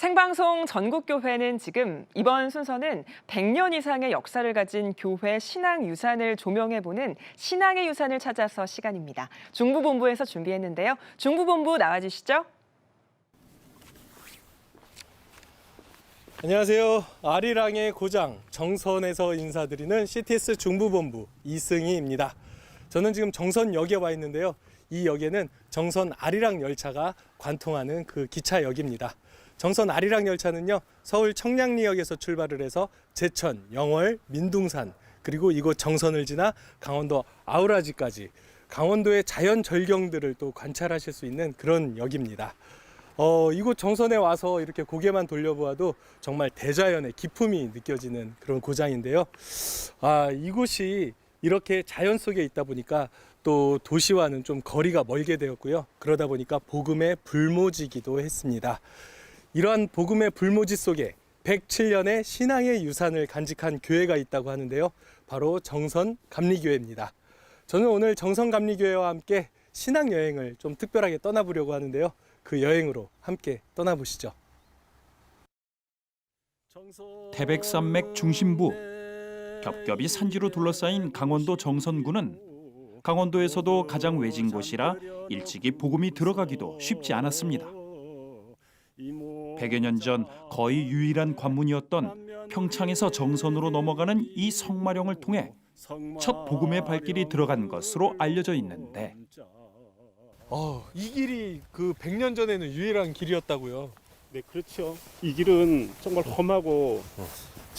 생방송 전국교회는 지금 이번 순서는 100년 이상의 역사를 가진 교회 신앙 유산을 조명해보는 신앙의 유산을 찾아서 시간입니다. 중부본부에서 준비했는데요. 중부본부 나와주시죠. 안녕하세요. 아리랑의 고장 정선에서 인사드리는 CTS 중부본부 이승희입니다. 저는 지금 정선역에 와 있는데요. 이 역에는 정선 아리랑 열차가 관통하는 그 기차역입니다. 정선 아리랑 열차는요 서울 청량리역에서 출발을 해서 제천, 영월, 민둥산 그리고 이곳 정선을 지나 강원도 아우라지까지 강원도의 자연 절경들을 또 관찰하실 수 있는 그런 역입니다. 어, 이곳 정선에 와서 이렇게 고개만 돌려보아도 정말 대자연의 기품이 느껴지는 그런 고장인데요. 아, 이곳이 이렇게 자연 속에 있다 보니까 또 도시와는 좀 거리가 멀게 되었고요. 그러다 보니까 복음의 불모지기도 했습니다. 이러한 복음의 불모지 속에 107년의 신앙의 유산을 간직한 교회가 있다고 하는데요. 바로 정선 감리교회입니다. 저는 오늘 정선 감리교회와 함께 신앙 여행을 좀 특별하게 떠나보려고 하는데요. 그 여행으로 함께 떠나보시죠. 태백산맥 중심부 겹겹이 산지로 둘러싸인 강원도 정선군은 강원도에서도 가장 외진 곳이라 일찍이 복음이 들어가기도 쉽지 않았습니다. 100여 년 전 거의 유일한 관문이었던 평창에서 정선으로 넘어가는 이 성마령을 통해 첫 복음의 발길이 들어간 것으로 알려져 있는데 어, 이 길이 그 100년 전에는 유일한 길이었다고요. 네, 그렇죠. 이 길은 정말 험하고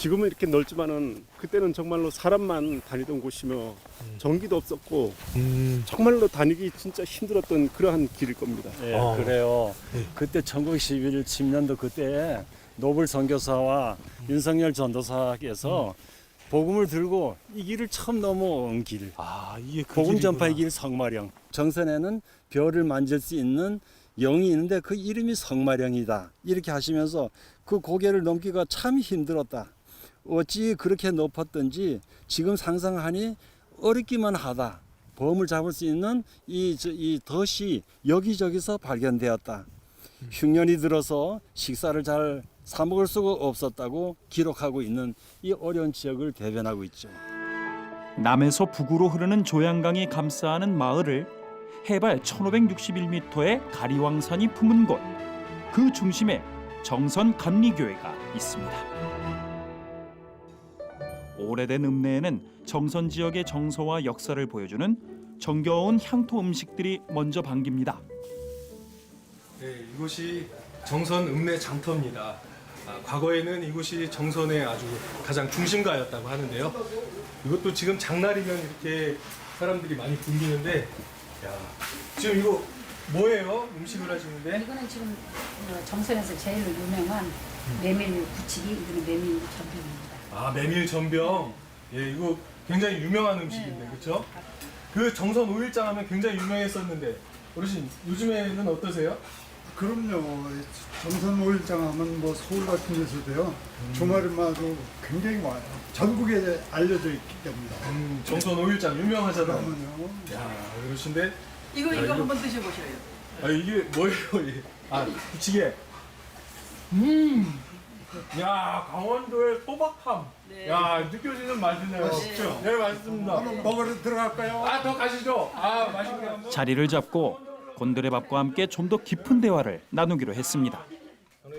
지금은 이렇게 넓지만은 그때는 정말로 사람만 다니던 곳이며 전기도 없었고 음. 정말로 다니기 진짜 힘들었던 그러한 길일 겁니다. 예, 어. 그래요. 그때 1911 10년도 그때 노블 선교사와 윤석열 전도사께서 복음을 들고 이 길을 처음 넘어온 길. 아, 이게 그 복음 길이구나. 전파의 길 성마령. 정선에는 별을 만질 수 있는 영이 있는데 그 이름이 성마령이다. 이렇게 하시면서 그 고개를 넘기가 참 힘들었다. 어찌 그렇게 높았던지 지금 상상하니 어렵기만 하다. 범을 잡을 수 있는 이, 저, 이 덫이 여기저기서 발견되었다. 흉년이 들어서 식사를 잘 사먹을 수가 없었다고 기록하고 있는 이 어려운 지역을 대변하고 있죠. 남에서 북으로 흐르는 조양강이 감싸는 마을을 해발 1561m의 가리왕산이 품은 곳 그 중심에 정선 감리교회가 있습니다. 오래된 읍내에는 정선 지역의 정서와 역사를 보여주는 정겨운 향토 음식들이 먼저 반깁니다. 네, 이곳이 정선 읍내 장터입니다. 아, 과거에는 이곳이 정선의 아주 가장 중심가였다고 하는데요. 이것도 지금 장날이면 이렇게 사람들이 많이 붐비는데, 야, 지금 이거 뭐예요? 음식을 하시는데? 이거는 지금 어, 정선에서 제일 유명한 메밀 부치기 이거는 메밀 전병입니다. 아, 메밀 전병. 예, 이거 굉장히 유명한 음식인데, 그렇죠? 그 정선 5일장 하면 굉장히 유명했었는데, 어르신 요즘에는 어떠세요? 그럼요. 정선 5일장 하면 뭐 서울 같은 데서도요. 주말마도 굉장히 많아요. 전국에 알려져 있기 때문에. 음, 정선 5일장 유명하잖아요. 그러면요. 야, 그러신데 이거 야, 이거 이거- 한번 드셔보셔요. 아 이게 뭐예요? 아 부치게. 음. 야 강원도의 소박함. 네. 야 느껴지는 맛이네요. 맛있죠? 네 맛있습니다. 한번 먹으러 들어갈까요? 아 더 가시죠. 아 맛있게 한번. 자리를 잡고 곤드레 밥과 함께 좀 더 깊은 대화를 나누기로 했습니다.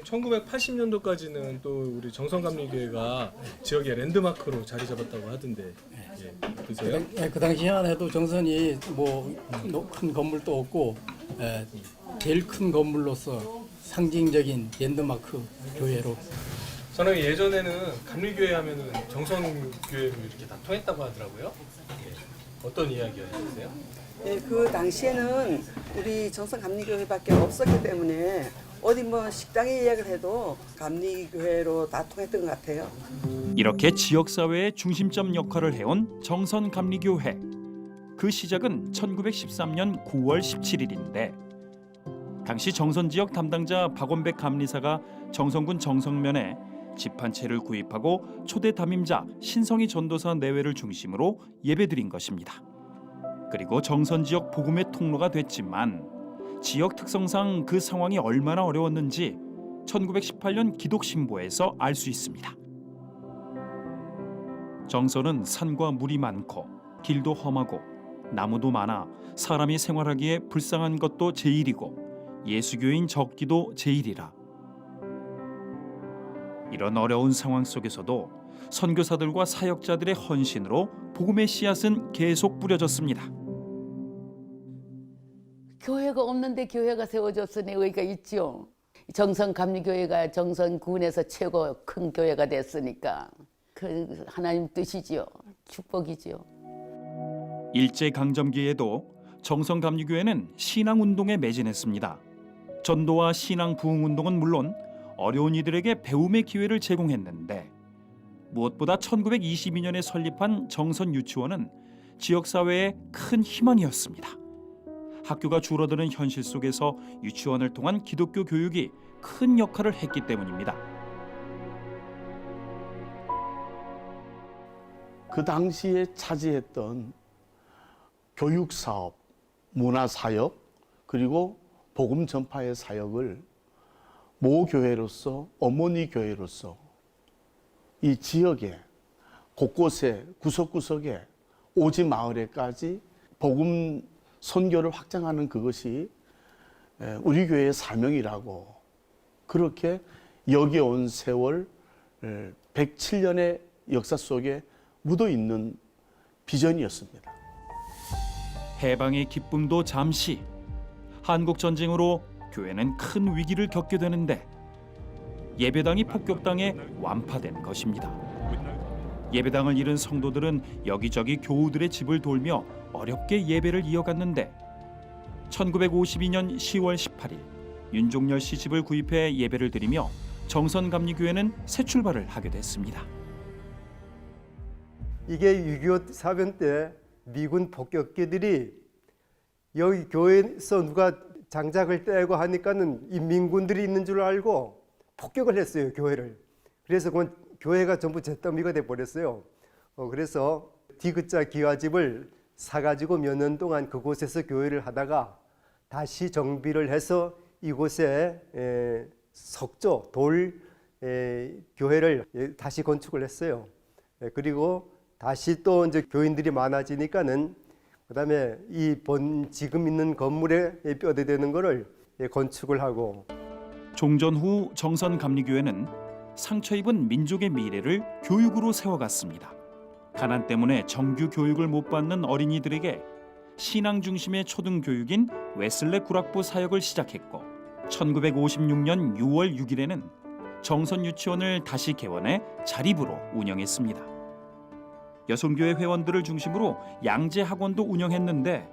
1980년도까지는 또 우리 정성감리교회가 지역의 랜드마크로 자리 잡았다고 하던데 예, 어떠세요? 예, 그 당시에만 해도 정선이 뭐 큰 건물도 없고 예, 제일 큰 건물로서 상징적인 랜드마크 교회로 저는 예전에는 감리교회 하면은 정성교회로 이렇게 다 통했다고 하더라고요. 예. 어떤 이야기였어요? 네, 그 당시에는 우리 정선 감리교회밖에 없었기 때문에 어디 뭐 식당에 예약을 해도 감리교회로 다 통했던 것 같아요. 이렇게 지역 사회의 중심점 역할을 해온 정선 감리교회. 그 시작은 1913년 9월 17일인데 당시 정선 지역 담당자 박원백 감리사가 정선군 정성면에 집 한 채를 구입하고 초대 담임자 신성희 전도사 내외를 중심으로 예배드린 것입니다. 그리고 정선 지역 복음의 통로가 됐지만 지역 특성상 그 상황이 얼마나 어려웠는지 1918년 기독신보에서 알 수 있습니다. 정선은 산과 물이 많고 길도 험하고 나무도 많아 사람이 생활하기에 불쌍한 것도 제일이고 예수교인 적기도 제일이라. 이런 어려운 상황 속에서도 선교사들과 사역자들의 헌신으로 복음의 씨앗은 계속 뿌려졌습니다. 교회가 없는데 교회가 세워졌으니 의의가 있죠. 정선 감리교회가 정선 군에서 최고 큰 교회가 됐으니까 그 하나님 뜻이지요. 축복이지요. 일제 강점기에도 정성감리교회는 신앙 운동에 매진했습니다. 전도와 신앙 부흥 운동은 물론 어려운 이들에게 배움의 기회를 제공했는데 무엇보다 1922년에 설립한 정선 유치원은 지역 사회의 큰 희망이었습니다. 학교가 줄어드는 현실 속에서 유치원을 통한 기독교 교육이 큰 역할을 했기 때문입니다. 그 당시에 차지했던 교육 사업, 문화 사역, 그리고 복음 전파의 사역을 모 교회로서 어머니 교회로서 이 지역에 곳곳에 구석구석에 오지 마을에까지 복음 선교를 확장하는 그것이 에, 우리 교회의 사명이라고 그렇게 여기 온 세월 107년의 역사 속에 묻어 있는 비전이었습니다. 해방의 기쁨도 잠시 한국 전쟁으로 교회는 큰 위기를 겪게 되는데 예배당이 폭격당해 완파된 것입니다. 예배당을 잃은 성도들은 여기저기 교우들의 집을 돌며 어렵게 예배를 이어갔는데 1952년 10월 18일 윤종열 씨 집을 구입해 예배를 드리며 정선감리교회는 새 출발을 하게 됐습니다. 이게 6.25 사변 때 미군 폭격기들이 여기 교회에서 누가 장작을 떼고 하니까는 이 민군들이 있는 줄 알고 폭격을 했어요 교회를. 그래서 그건 교회가 전부 잿더미가 돼 버렸어요. 어, 그래서 디귿자 기와집을 사가지고 몇 년 동안 그곳에서 교회를 하다가 다시 정비를 해서 이곳에 에, 석조 돌 에, 교회를 예, 다시 건축을 했어요. 예, 그리고 다시 또 이제 교인들이 많아지니까는 그다음에 이 본 지금 있는 건물에 뼈대 되는 거를 예, 건축을 하고 종전 후 정선 감리교회는 상처 입은 민족의 미래를 교육으로 세워갔습니다. 가난 때문에 정규 교육을 못 받는 어린이들에게 신앙 중심의 초등 교육인 웨슬레 구락부 사역을 시작했고 1956년 6월 6일에는 정선 유치원을 다시 개원해 자립으로 운영했습니다. 여성교회 회원들을 중심으로 양재 학원도 운영했는데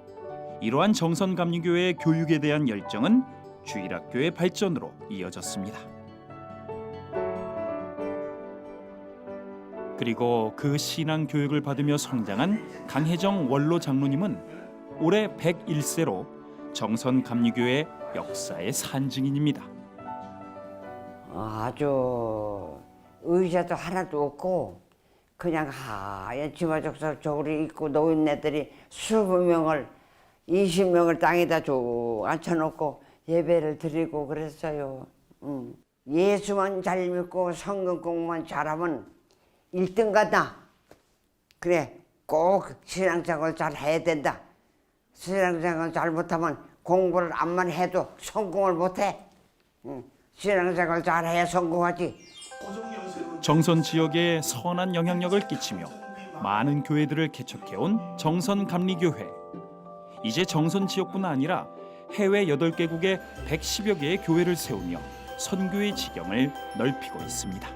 이러한 정선 감리교회의 교육에 대한 열정은 주일학교의 발전으로 이어졌습니다. 그리고 그 신앙 교육을 받으며 성장한 강혜정 원로 장로님은 올해 101세로 정선 감리교회 역사의 산증인입니다. 아주 의자도 하나도 없고 그냥 하얀 치마적석적으로 입고 노인네들이 수십 명을 20명을 땅에다 쭉 앉혀놓고 예배를 드리고 그랬어요. 음. 예수만 잘 믿고 성경 공부만 잘하면 1등 간다. 그래 꼭 신앙생활 잘 해야 된다. 신앙생활 잘 못하면 공부를 암만 해도 성공을 못해. 응. 신앙생활 잘해야 성공하지. 정 선 지역에 선한 영향력을 끼치며 많은 교회들을 개척해온 정선 감리교회. 이제 정선 지역뿐 아니라 해외 8개국에 110여 개의 교회를 세우며 선교의 지경을 넓히고 있습니다.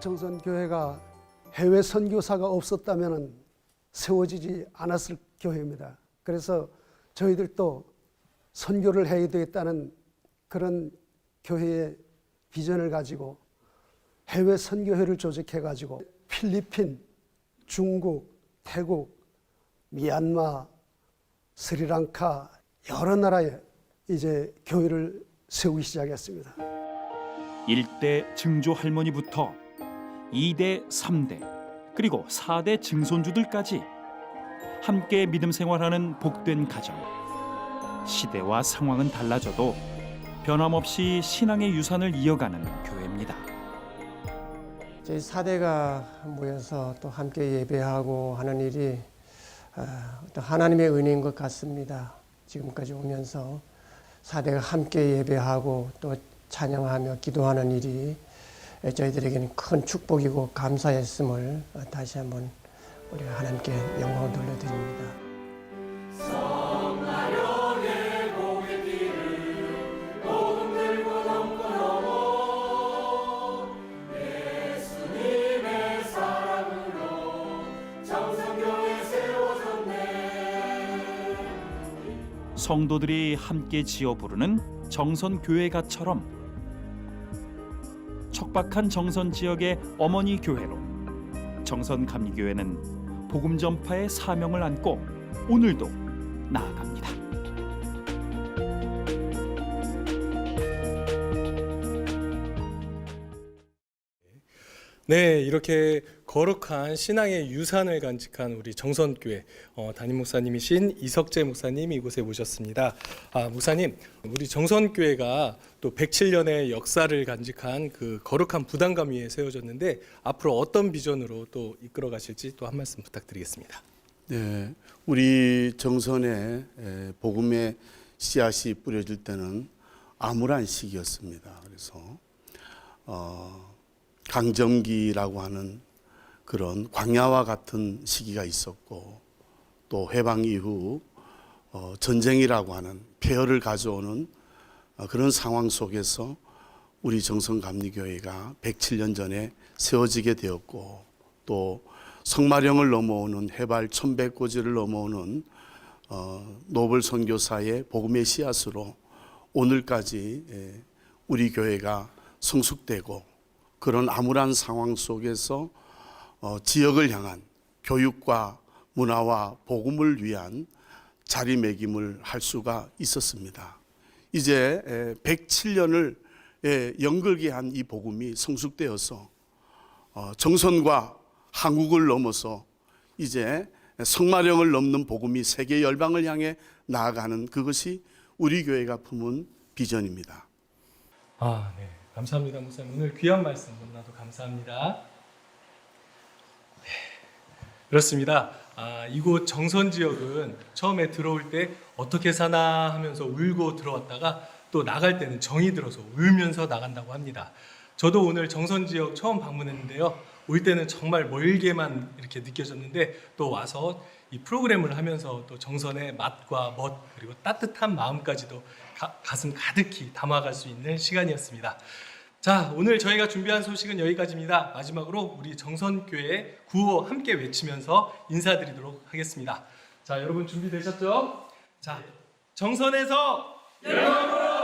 정선 교회가 해외 선교사가 없었다면 세워지지 않았을 교회입니다. 그래서 저희들도 선교를 해야 되겠다는 그런 교회의 비전을 가지고 해외 선교회를 조직해 가지고 필리핀, 중국, 태국, 미얀마, 스리랑카 여러 나라에 이제 교회를 세우기 시작했습니다. 1대 증조 할머니부터 2대, 3대, 그리고 4대 증손주들까지 함께 믿음 생활하는 복된 가정. 시대와 상황은 달라져도 변함없이 신앙의 유산을 이어가는 교회입니다. 저희 사대가 모여서 또 함께 예배하고 하는 일이 아, 어떤 하나님의 은혜인 것 같습니다. 지금까지 오면서 사대가 함께 예배하고 또 찬양하며 기도하는 일이 저희들에게는 큰 축복이고 감사했음을 다시 한번 우리가 하나님께 영광을 돌려드립니다. 성도들이 함께 지어 부르는 정선 교회가처럼 척박한 정선 지역의 어머니 교회로 정선 감리교회는 복음 전파의 사명을 안고 오늘도 나아갑니다. 네, 이렇게 거룩한 신앙의 유산을 간직한 우리 정선교회 어, 담임 목사님이신 이석재 목사님 이곳에 모셨습니다. 아, 목사님, 우리 정선교회가 또 107년의 역사를 간직한 그 거룩한 부담감 위에 세워졌는데 앞으로 어떤 비전으로 또 이끌어 가실지 또 한 말씀 부탁드리겠습니다. 네, 우리 정선에 에, 복음의 씨앗이 뿌려질 때는 암울한 시기였습니다. 그래서 어, 강점기라고 하는 그런 광야와 같은 시기가 있었고 또 해방 이후 어, 전쟁이라고 하는 폐허를 가져오는 어, 그런 상황 속에서 우리 정성감리교회가 107년 전에 세워지게 되었고 또 성마령을 넘어오는 해발 1100고지를 넘어오는 어, 노블 선교사의 복음의 씨앗으로 오늘까지 예, 우리 교회가 성숙되고 그런 암울한 상황 속에서 어, 지역을 향한 교육과 문화와 복음을 위한 자리매김을 할 수가 있었습니다. 이제 107년을 연결게 한이 복음이 성숙되어서 어, 정선과 한국을 넘어서 이제 성마령을 넘는 복음이 세계 열방을 향해 나아가는 그것이 우리 교회가 품은 비전입니다. 아, 네. 감사합니다, 목사님. 오늘 귀한 말씀 너무나도 감사합니다. 네, 그렇습니다. 아, 이곳 정선 지역은 처음에 들어올 때 어떻게 사나 하면서 울고 들어왔다가 또 나갈 때는 정이 들어서 울면서 나간다고 합니다. 저도 오늘 정선 지역 처음 방문했는데요. 올 때는 정말 멀게만 이렇게 느껴졌는데 또 와서 이 프로그램을 하면서 또 정선의 맛과 멋 그리고 따뜻한 마음까지도 가, 가슴 가득히 담아갈 수 있는 시간이었습니다. 자, 오늘 저희가 준비한 소식은 여기까지입니다. 마지막으로 우리 정선교회 구호 함께 외치면서 인사드리도록 하겠습니다. 자, 여러분 준비되셨죠? 자, 정선에서 여러분으로